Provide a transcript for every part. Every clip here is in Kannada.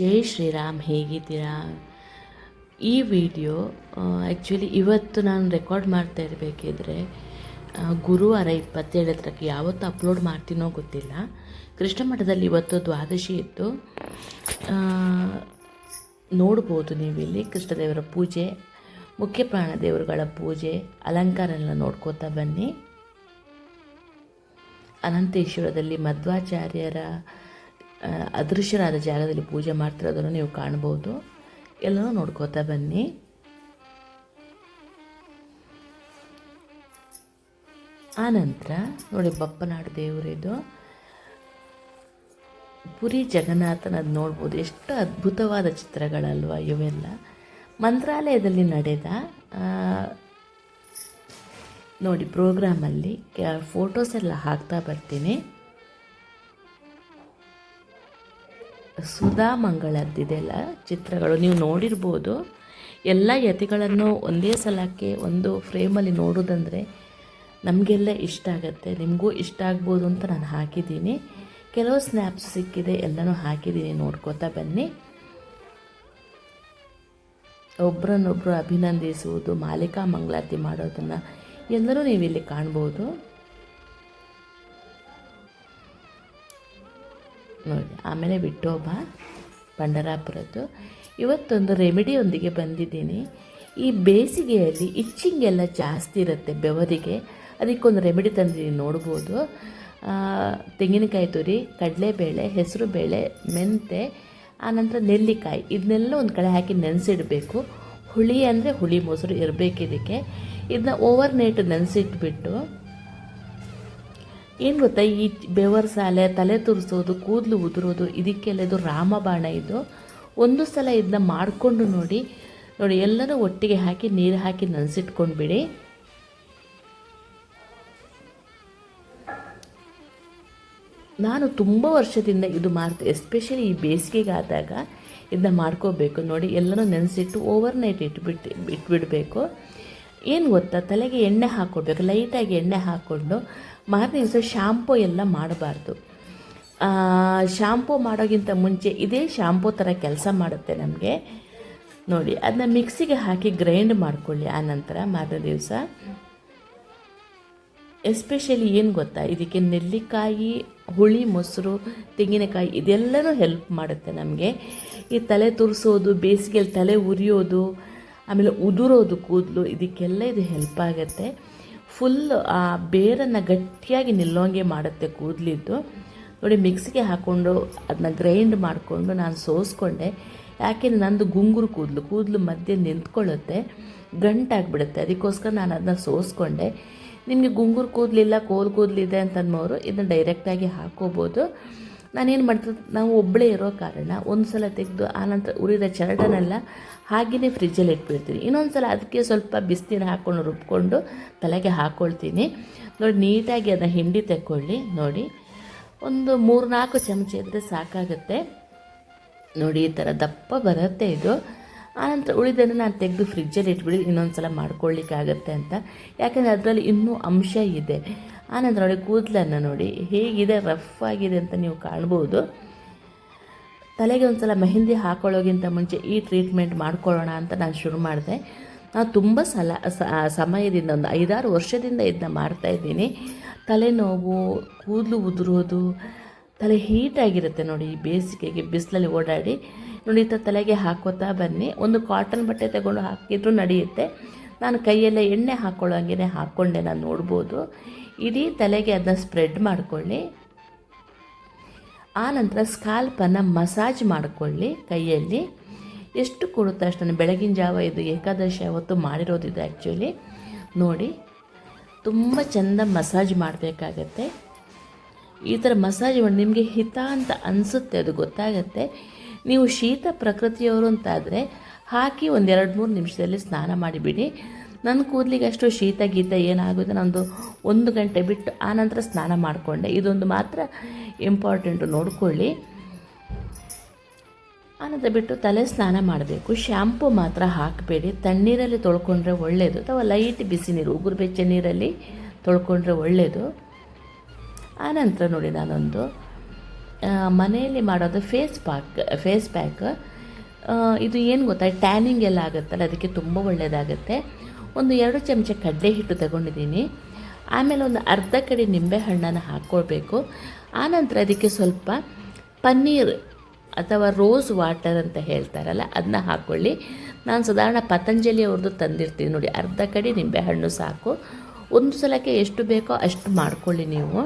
ಜೈ ಶ್ರೀರಾಮ್, ಹೇಗಿದ್ದೀರಾ? ಈ ವಿಡಿಯೋ ಆ್ಯಕ್ಚುಲಿ ಇವತ್ತು ನಾನು ರೆಕಾರ್ಡ್ ಮಾಡ್ತಾ ಇರಬೇಕಿದ್ರೆ ಗುರುವಾರ ಇಪ್ಪತ್ತೇಳರಕ್ಕೆ ಯಾವತ್ತು ಅಪ್ಲೋಡ್ ಮಾಡ್ತೀನೋ ಗೊತ್ತಿಲ್ಲ. ಕೃಷ್ಣ ಮಠದಲ್ಲಿ ಇವತ್ತು ದ್ವಾದಶಿ ಇತ್ತು. ನೋಡ್ಬೋದು ನೀವಿಲ್ಲಿ ಕೃಷ್ಣದೇವರ ಪೂಜೆ, ಮುಖ್ಯ ಪ್ರಾಣ ದೇವರುಗಳ ಪೂಜೆ ಅಲಂಕಾರ ಎಲ್ಲ ನೋಡ್ಕೋತಾ ಬನ್ನಿ. ಅನಂತೇಶ್ವರದಲ್ಲಿ ಮಧ್ವಾಚಾರ್ಯರ ಆ, ಅದೃಶ್ಯರಾದ ಜಾಗದಲ್ಲಿ ಪೂಜೆ ಮಾಡ್ತಿರೋದನ್ನು ನೀವು ಕಾಣ್ಬೋದು ಎಲ್ಲನೂ ನೋಡ್ಕೋತಾ ಬನ್ನಿ. ಆನಂತರ ನೋಡಿ ಬಪ್ಪನಾಡು ದೇವರಿದು. ಪುರಿ ಜಗನ್ನಾಥನದು ನೋಡ್ಬೋದು. ಎಷ್ಟು ಅದ್ಭುತವಾದ ಚಿತ್ರಗಳಲ್ವ ಇವೆಲ್ಲ. ಮಂತ್ರಾಲಯದಲ್ಲಿ ನಡೆದ ನೋಡಿ ಪ್ರೋಗ್ರಾಮಲ್ಲಿ ಫೋಟೋಸ್ ಎಲ್ಲ ಹಾಕ್ತಾ ಬರ್ತೀನಿ. ಸುಧಾ ಮಂಗಳದ್ದಿದೆಲ್ಲ ಚಿತ್ರಗಳು. ನೀವು ನೋಡಿರ್ಬೋದು, ಎಲ್ಲ ಯತಿಗಳನ್ನು ಒಂದೇ ಸಲಕ್ಕೆ ಒಂದು ಫ್ರೇಮಲ್ಲಿ ನೋಡೋದಂದರೆ ನಮಗೆಲ್ಲ ಇಷ್ಟ ಆಗುತ್ತೆ. ನಿಮಗೂ ಇಷ್ಟ ಆಗ್ಬೋದು ಅಂತ ನಾನು ಹಾಕಿದ್ದೀನಿ. ಕೆಲವು ಸ್ನ್ಯಾಪ್ಸ್ ಸಿಕ್ಕಿದೆ, ಎಲ್ಲನೂ ಹಾಕಿದ್ದೀನಿ. ನೋಡ್ಕೋತಾ ಬನ್ನಿ. ಒಬ್ಬರನ್ನೊಬ್ಬರು ಅಭಿನಂದಿಸುವುದು, ಮಾಲಿಕಾ ಮಂಗಳಾರತಿ ಮಾಡೋದನ್ನು ಎಲ್ಲರೂ ನೀವು ಇಲ್ಲಿ ಕಾಣ್ಬೋದು. ನೋಡಿ, ಆಮೇಲೆ ವಿಠೋಬ, ಪಂಡರಾಪುರದ್ದು. ಇವತ್ತೊಂದು ರೆಮಿಡಿಯೊಂದಿಗೆ ಬಂದಿದ್ದೀನಿ. ಈ ಬೇಸಿಗೆಯಲ್ಲಿ ಇಚ್ಚಿಂಗ್ ಎಲ್ಲ ಜಾಸ್ತಿ ಇರುತ್ತೆ ಬೆವರಿಗೆ. ಅದಕ್ಕೊಂದು ರೆಮಿಡಿ ತಂದಿದ್ದೀನಿ, ನೋಡ್ಬೋದು. ತೆಂಗಿನಕಾಯಿ ತುರಿ, ಕಡಲೆಬೇಳೆ, ಹೆಸರುಬೇಳೆ, ಮೆಂತೆ, ಆನಂತರ ನೆಲ್ಲಿಕಾಯಿ. ಇದನ್ನೆಲ್ಲ ಒಂದು ಕಡೆ ಹಾಕಿ ನೆನೆಸಿಡಬೇಕು. ಹುಳಿ ಅಂದರೆ ಹುಳಿ ಮೊಸರು ಇರಬೇಕಿದಕ್ಕೆ ಇದನ್ನ ಓವರ್ ನೈಟ್ ನೆನೆಸಿಟ್ಬಿಟ್ಟು ಏನು ಗೊತ್ತಾ, ಈ ಬೆವರ್ ಸಾಲೆ, ತಲೆ ತುರಿಸೋದು, ಕೂದಲು ಉದುರೋದು ಇದಕ್ಕೆಲ್ಲ ಇದು ರಾಮಬಾಣ ಇದು. ಒಂದು ಸಲ ಇದನ್ನ ಮಾಡಿಕೊಂಡು ನೋಡಿ ನೋಡಿ ಎಲ್ಲರೂ ಒಟ್ಟಿಗೆ ಹಾಕಿ, ನೀರು ಹಾಕಿ ನೆನೆಸಿಟ್ಕೊಂಡ್ಬಿಡಿ. ನಾನು ತುಂಬ ವರ್ಷದಿಂದ ಇದು ಮಾಡ್ತೆ ಎಸ್ಪೆಷಲಿ ಈ ಬೇಸಿಗೆಗಾದಾಗ ಇದನ್ನ ಮಾಡ್ಕೋಬೇಕು. ನೋಡಿ, ಎಲ್ಲನೂ ನೆನೆಸಿಟ್ಟು ಓವರ್ ನೈಟ್ ಇಟ್ಬಿಟ್ಟು, ಇಟ್ಬಿಡಬೇಕು. ಏನು ಗೊತ್ತಾ? ತಲೆಗೆ ಎಣ್ಣೆ ಹಾಕ್ಕೊಡ್ಬೇಕು ಲೈಟಾಗಿ ಎಣ್ಣೆ ಹಾಕ್ಕೊಂಡು ಮಾರನೇ ದಿವಸ ಶಾಂಪೂ ಎಲ್ಲ ಮಾಡಬಾರ್ದು. ಶಾಂಪೂ ಮಾಡೋಕ್ಕಿಂತ ಮುಂಚೆ ಇದೇ ಶಾಂಪೂ ಥರ ಕೆಲಸ ಮಾಡುತ್ತೆ ನಮಗೆ. ನೋಡಿ ಅದನ್ನ ಮಿಕ್ಸಿಗೆ ಹಾಕಿ ಗ್ರೈಂಡ್ ಮಾಡ್ಕೊಳ್ಳಿ ಆ ನಂತರ ಮಾರನೇ ದಿವಸ. ಎಸ್ಪೆಷಲಿ ಏನು ಗೊತ್ತಾ? ಇದಕ್ಕೆ ನೆಲ್ಲಿಕಾಯಿ, ಹುಳಿ, ಮೊಸರು, ತೆಂಗಿನಕಾಯಿ ಇದೆಲ್ಲನೂ ಹೆಲ್ಪ್ ಮಾಡುತ್ತೆ ನಮಗೆ. ಈ ತಲೆ ತುರಿಸೋದು ಬೇಸಿಗೆಯಲ್ಲಿ ತಲೆ ಉರಿಯೋದು ಆಮೇಲೆ ಉದುರೋದು, ಕೂದಲು, ಇದಕ್ಕೆಲ್ಲ ಇದು ಹೆಲ್ಪ್ ಆಗುತ್ತೆ. ಫುಲ್ ಆ, ಬೇರನ್ನು ಗಟ್ಟಿಯಾಗಿ ನಿಲ್ಲೋಂಗೆ ಮಾಡುತ್ತೆ ಕೂದಲಿದ್ದು. ನೋಡಿ ಮಿಕ್ಸಿಗೆ ಹಾಕ್ಕೊಂಡು ಅದನ್ನ ಗ್ರೈಂಡ್ ಮಾಡಿಕೊಂಡು ನಾನು ಸೋಸ್ಕೊಂಡೆ. ಯಾಕೆಂದ್ರೆ ನಂದು ಗುಂಗುರು ಕೂದಲು ಕೂದಲು ಮಧ್ಯೆ ನಿಂತ್ಕೊಳ್ಳುತ್ತೆ ಗಂಟಾಗ್ಬಿಡುತ್ತೆ ಅದಕ್ಕೋಸ್ಕರ ನಾನು ಅದನ್ನ ಸೋಸ್ಕೊಂಡೆ. ನಿಮಗೆ ಗುಂಗುರು ಕೂದಲಿಲ್ಲ, ಕೋಲು ಕೂದಲಿದೆ ಅಂತ ಅನ್ನೋರು ಇದನ್ನ ಡೈರೆಕ್ಟಾಗಿ ಹಾಕೋಬೋದು. ನಾನೇನು ಮಾಡ್ತದೆ, ನಾವು ಒಬ್ಬಳೇ ಇರೋ ಕಾರಣ ಒಂದು ಸಲ ತೆಗೆದು ಆನಂತರ ಉರಿದ ಚರಡನೆಲ್ಲ ಹಾಗೆಯೇ ಫ್ರಿಜ್ಜಲ್ಲಿ ಇಟ್ಬಿಡ್ತೀನಿ. ಇನ್ನೊಂದು ಸಲ ಅದಕ್ಕೆ ಸ್ವಲ್ಪ ಬಿಸಿನೀರು ಹಾಕ್ಕೊಂಡು ರುಬ್ಕೊಂಡು ತಲೆಗೆ ಹಾಕ್ಕೊಳ್ತೀನಿ ನೋಡಿ, ನೀಟಾಗಿ ಅದನ್ನು ಹಿಂಡಿ ತೆಕ್ಕೊಳ್ಳಿ. ನೋಡಿ, ಒಂದು ಮೂರು ನಾಲ್ಕು ಚಮಚ ಇದ್ದರೆ ಸಾಕಾಗುತ್ತೆ. ನೋಡಿ, ಈ ಥರ ದಪ್ಪ ಬರುತ್ತೆ ಇದು. ಆನಂತರ ಉಳಿದನ್ನು ನಾನು ತೆಗೆದು ಫ್ರಿಜ್ಜಲ್ಲಿ ಇಟ್ಬಿಡಿ ಇನ್ನೊಂದು ಸಲ ಮಾಡ್ಕೊಳ್ಳಿಕ್ಕಾಗತ್ತೆ ಅಂತ. ಯಾಕಂದರೆ ಅದರಲ್ಲಿ ಇನ್ನೂ ಅಂಶ ಇದೆ. ಆನಂತರ ನೋಡಿ ಕೂದಲನ್ನು ನೋಡಿ, ಹೇಗಿದೆ ರಫ್ ಆಗಿದೆ ಅಂತ ನೀವು ಕಾಣ್ಬೋದು. ತಲೆಗೆ ಒಂದು ಸಲ ಮೆಹಂದಿ ಹಾಕೊಳ್ಳೋಗಿಂತ ಮುಂಚೆ ಈ ಟ್ರೀಟ್ಮೆಂಟ್ ಮಾಡ್ಕೊಳ್ಳೋಣ ಅಂತ ನಾನು ಶುರು ಮಾಡಿದೆ. ನಾನು ತುಂಬ ಸಲ ಸಮಯದಿಂದ ಒಂದು ಐದಾರು ವರ್ಷದಿಂದ ಇದನ್ನ ಮಾಡ್ತಾಯಿದ್ದೀನಿ ತಲೆನೋವು, ಕೂದಲು ಉದುರೋದು, ತಲೆ ಹೀಟಾಗಿರುತ್ತೆ ನೋಡಿ, ಈ ಬೇಸಿಗೆಗೆ, ಬಿಸಿಲಲ್ಲಿ ಓಡಾಡಿ. ನೋಡಿ ತಲೆಗೆ ಹಾಕೋತಾ ಬನ್ನಿ. ಒಂದು ಕಾಟನ್ ಬಟ್ಟೆ ತಗೊಂಡು ಹಾಕಿದ್ರು ನಡೆಯುತ್ತೆ. ನಾನು ಕೈಯಲ್ಲೇ ಎಣ್ಣೆ ಹಾಕ್ಕೊಳ್ಳೋಂಗೆ ಹಾಕ್ಕೊಂಡೆ ನಾನು ನೋಡ್ಬೋದು. ಇಡೀ ತಲೆಗೆ ಅದನ್ನ ಸ್ಪ್ರೆಡ್ ಮಾಡ್ಕೊಳ್ಳಿ. ಆನಂತರ ಸ್ಕಾಲ್ಪನ್ನು ಮಸಾಜ್ ಮಾಡಿಕೊಳ್ಳಿ ಕೈಯಲ್ಲಿ. ಎಷ್ಟು ಕೊಡುತ್ತೆ ಅಷ್ಟನ್ನು ಬೆಳಗಿನ ಜಾವ ಇದು ಏಕಾದಶಿ ಅವತ್ತು ಮಾಡಿರೋದಿದೆ ಆ್ಯಕ್ಚುಲಿ ನೋಡಿ, ತುಂಬ ಚೆಂದ ಮಸಾಜ್ ಮಾಡಬೇಕಾಗತ್ತೆ. ಈ ಥರ ಮಸಾಜ್ ಮಾಡಿ ನಿಮಗೆ ಹಿತ ಅಂತ ಅನಿಸುತ್ತೆ, ಅದು ಗೊತ್ತಾಗತ್ತೆ. ನೀವು ಶೀತ ಪ್ರಕೃತಿಯವರು ಅಂತಾದರೆ ಹಾಕಿ ಒಂದೆರಡು ಮೂರು ನಿಮಿಷದಲ್ಲಿ ಸ್ನಾನ ಮಾಡಿಬಿಡಿ. ನನ್ನ ಕೂದಲಿಗೆ ಅಷ್ಟು ಶೀತ ಗೀತ ಏನಾಗುತ್ತೆ ನಂದು ಒಂದು ಗಂಟೆ ಬಿಟ್ಟು ಆನಂತರ ಸ್ನಾನ ಮಾಡಿಕೊಂಡೆ. ಇದೊಂದು ಮಾತ್ರ ಇಂಪಾರ್ಟೆಂಟು ನೋಡ್ಕೊಳ್ಳಿ. ಆನಂತರ ಬಿಟ್ಟು ತಲೆ ಸ್ನಾನ ಮಾಡಬೇಕು. ಶ್ಯಾಂಪು ಮಾತ್ರ ಹಾಕಬೇಡಿ. ತಣ್ಣೀರಲ್ಲಿ ತೊಳ್ಕೊಂಡ್ರೆ ಒಳ್ಳೆಯದು ಅಥವಾ ಲೈಟ್ ಬಿಸಿ ನೀರು, ಉಗುರು ಬೆಚ್ಚ ನೀರಲ್ಲಿ ತೊಳ್ಕೊಂಡ್ರೆ ಒಳ್ಳೆಯದು ಆನಂತರ ನೋಡಿ ನಾನೊಂದು ಮನೆಯಲ್ಲಿ ಮಾಡೋದು ಫೇಸ್ ಪ್ಯಾಕ್ ಫೇಸ್ ಪ್ಯಾಕ್ ಇದು ಏನು ಗೊತ್ತಾ? ಟ್ಯಾನಿಂಗ್ ಎಲ್ಲ ಆಗುತ್ತಲ್ಲ, ಅದಕ್ಕೆ ತುಂಬ ಒಳ್ಳೆಯದಾಗುತ್ತೆ ಒಂದು ಎರಡು ಚಮಚ ಕಡಲೆ ಹಿಟ್ಟು ತಗೊಂಡಿದ್ದೀನಿ. ಆಮೇಲೆ ಒಂದು ಅರ್ಧ ಕಡೆ ನಿಂಬೆ ಹಣ್ಣನ್ನು ಹಾಕ್ಕೊಳ್ಬೇಕು ಆನಂತರ ಅದಕ್ಕೆ ಸ್ವಲ್ಪ ಪನ್ನೀರ್ ಅಥವಾ ರೋಸ್ ವಾಟರ್ ಅಂತ ಹೇಳ್ತಾರಲ್ಲ ಅದನ್ನ ಹಾಕ್ಕೊಳ್ಳಿ ನಾನು ಸಾಧಾರಣ ಪತಂಜಲಿ ಅವ್ರದ್ದು ತಂದಿರ್ತೀನಿ ನೋಡಿ, ಅರ್ಧ ಕಡೆ ನಿಂಬೆಹಣ್ಣು ಸಾಕು. ಒಂದು ಸಲಕ್ಕೆ ಎಷ್ಟು ಬೇಕೋ ಅಷ್ಟು ಮಾಡ್ಕೊಳ್ಳಿ ನೀವು.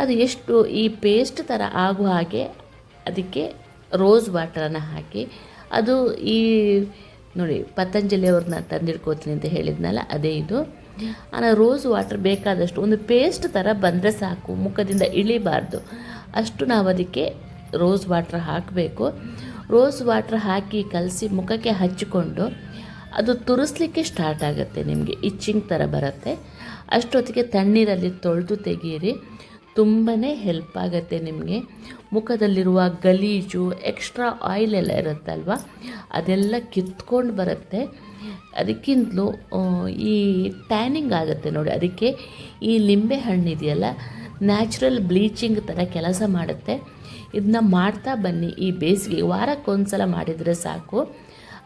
ಅದು ಎಷ್ಟು ಈ ಪೇಸ್ಟ್ ಥರ ಆಗುವ ಹಾಗೆ ಅದಕ್ಕೆ ರೋಸ್ ವಾಟರನ್ನು ಹಾಕಿ, ಅದು ಈ ನೋಡಿ ಪತಂಜಲಿ ಅವ್ರನ್ನ ತಂದಿಡ್ಕೋತೀನಿ ಅಂತ ಹೇಳಿದ್ನಲ್ಲ, ಅದೇ ಇದು. ಆ ರೋಸ್ ವಾಟರ್ ಬೇಕಾದಷ್ಟು, ಒಂದು ಪೇಸ್ಟ್ ಥರ ಬಂದರೆ ಸಾಕು, ಮುಖದಿಂದ ಇಳಿಬಾರ್ದು. ಅಷ್ಟು ನಾವು ಅದಕ್ಕೆ ರೋಸ್ ವಾಟ್ರ್ ಹಾಕಬೇಕು. ರೋಸ್ ವಾಟ್ರ್ ಹಾಕಿ ಕಲಸಿ ಮುಖಕ್ಕೆ ಹಚ್ಚಿಕೊಂಡು ಅದು ತುರಿಸ್ಲಿಕ್ಕೆ ಸ್ಟಾರ್ಟ್ ಆಗುತ್ತೆ ನಿಮಗೆ ಇಚ್ಚಿಂಗ್ ಥರ ಬರುತ್ತೆ. ಅಷ್ಟೊತ್ತಿಗೆ ತಣ್ಣೀರಲ್ಲಿ ತೊಳೆದು ತೆಗೀರಿ. ತುಂಬಾ ಹೆಲ್ಪ್ ಆಗುತ್ತೆ ನಿಮಗೆ. ಮುಖದಲ್ಲಿರುವ ಗಲೀಜು ಎಕ್ಸ್ಟ್ರಾ ಆಯಿಲ್ ಎಲ್ಲ ಇರುತ್ತಲ್ವ? ಅದೆಲ್ಲ ಕಿತ್ಕೊಂಡು ಬರುತ್ತೆ. ಅದಕ್ಕಿಂತಲೂ ಈ ಟ್ಯಾನಿಂಗ್ ಆಗುತ್ತೆ ನೋಡಿ. ಅದಕ್ಕೆ ಈ ಲಿಂಬೆ ಹಣ್ಣಿದೆಯಲ್ಲ ನ್ಯಾಚುರಲ್ ಬ್ಲೀಚಿಂಗ್ ಥರ ಕೆಲಸ ಮಾಡುತ್ತೆ. ಇದನ್ನ ಮಾಡ್ತಾ ಬನ್ನಿ ಈ ಬೇಸಿಗೆ. ವಾರಕ್ಕೊಂದು ಮಾಡಿದರೆ ಸಾಕು.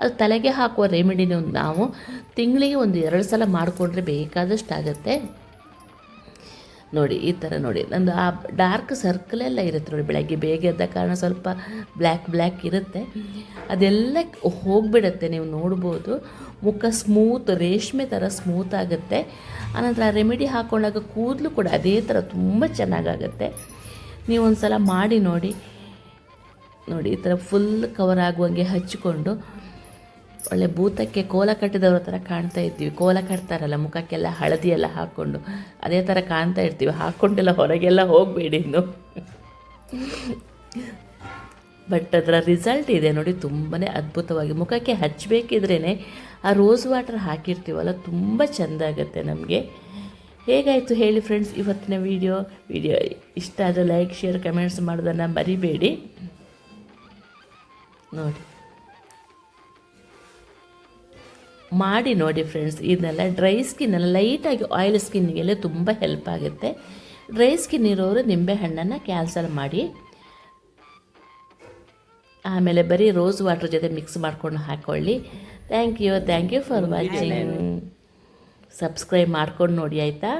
ಅದು ತಲೆಗೆ ಹಾಕುವ ರೆಮಿಡಿನ ನಾವು. ತಿಂಗಳಿಗೆ ಒಂದು ಎರಡು ಸಲ ಮಾಡಿಕೊಂಡ್ರೆ ಬೇಕಾದಷ್ಟು ಆಗುತ್ತೆ ನೋಡಿ, ಈ ಥರ ನೋಡಿ. ನಂದು ಆ ಡಾರ್ಕ್ ಸರ್ಕಲೆಲ್ಲ ಇರುತ್ತೆ ನೋಡಿ, ಬೆಳಗ್ಗೆ ಬೇಗ ಎದ್ದ ಕಾರಣ ಸ್ವಲ್ಪ ಬ್ಲ್ಯಾಕ್ ಬ್ಲ್ಯಾಕ್ ಇರುತ್ತೆ. ಅದೆಲ್ಲ ಹೋಗಿಬಿಡುತ್ತೆ, ನೀವು ನೋಡ್ಬೋದು. ಮುಖ ಸ್ಮೂತ್ ರೇಷ್ಮೆ ಥರ ಸ್ಮೂತ್ ಆಗುತ್ತೆ. ಆನಂತರ ಆ ರೆಮಿಡಿ ಹಾಕೊಂಡಾಗ ಕೂದಲು ಕೂಡ ಅದೇ ಥರ ತುಂಬ ಚೆನ್ನಾಗಾಗುತ್ತೆ. ನೀವು ಒಂದು ಸಲ ಮಾಡಿ ನೋಡಿ. ನೋಡಿ, ಈ ಥರ ಫುಲ್ ಕವರ್ ಆಗುವಂಗೆ ಹಚ್ಚಿಕೊಂಡು ಒಳ್ಳೆ ಭೂತಕ್ಕೆ ಕೋಲ ಕಟ್ಟಿದವರ ಥರ ಕಾಣ್ತಾ ಇರ್ತೀವಿ ಕೋಲ ಕಟ್ತಾರಲ್ಲ, ಮುಖಕ್ಕೆಲ್ಲ ಹಳದಿ ಎಲ್ಲ ಹಾಕ್ಕೊಂಡು. ಅದೇ ಥರ ಕಾಣ್ತಾ ಇರ್ತೀವಿ. ಹಾಕ್ಕೊಂಡೆಲ್ಲ ಹೊರಗೆಲ್ಲ ಹೋಗಬೇಡಿ ಇನ್ನು. ಬಟ್ ಅದರ ರಿಸಲ್ಟ್ ಇದೆ ನೋಡಿ ತುಂಬಾ ಅದ್ಭುತವಾಗಿ. ಮುಖಕ್ಕೆ ಹಚ್ಚಬೇಕಿದ್ರೇ ಆ ರೋಸ್ ವಾಟರ್ ಹಾಕಿರ್ತೀವಲ್ಲ, ತುಂಬ ಚೆಂದ ಆಗುತ್ತೆ ನಮಗೆ. ಹೇಗಾಯಿತು ಹೇಳಿ ಫ್ರೆಂಡ್ಸ್ ಇವತ್ತಿನ ವಿಡಿಯೋ ವಿಡಿಯೋ ಇಷ್ಟ ಆದರೆ ಲೈಕ್ ಶೇರ್ ಕಮೆಂಟ್ಸ್ ಮಾಡೋದನ್ನು ಮರಿಬೇಡಿ. ನೋಡಿ. ಮಾಡಿ ನೋಡಿ ಫ್ರೆಂಡ್ಸ್ ಇದನ್ನೆಲ್ಲ ಡ್ರೈ ಸ್ಕಿನ್ನೆಲ್ಲ ಲೈಟಾಗಿ ಆಯಿಲ್ ಸ್ಕಿನ್ಗೆಲ್ಲ ತುಂಬ ಹೆಲ್ಪ್ ಆಗುತ್ತೆ. ಡ್ರೈ ಸ್ಕಿನ್ ಇರೋರು ನಿಂಬೆಹಣ್ಣನ್ನು ಕ್ಯಾನ್ಸಲ್ ಮಾಡಿ. ಆಮೇಲೆ ಬರೀ ರೋಸ್ ವಾಟರ್ ಜೊತೆ ಮಿಕ್ಸ್ ಮಾಡ್ಕೊಂಡು ಹಾಕ್ಕೊಳ್ಳಿ thank you thank you for watching subscribe ಮಾಡ್ಕೊಂಡು ನೋಡಿ ಆಯಿತಾ?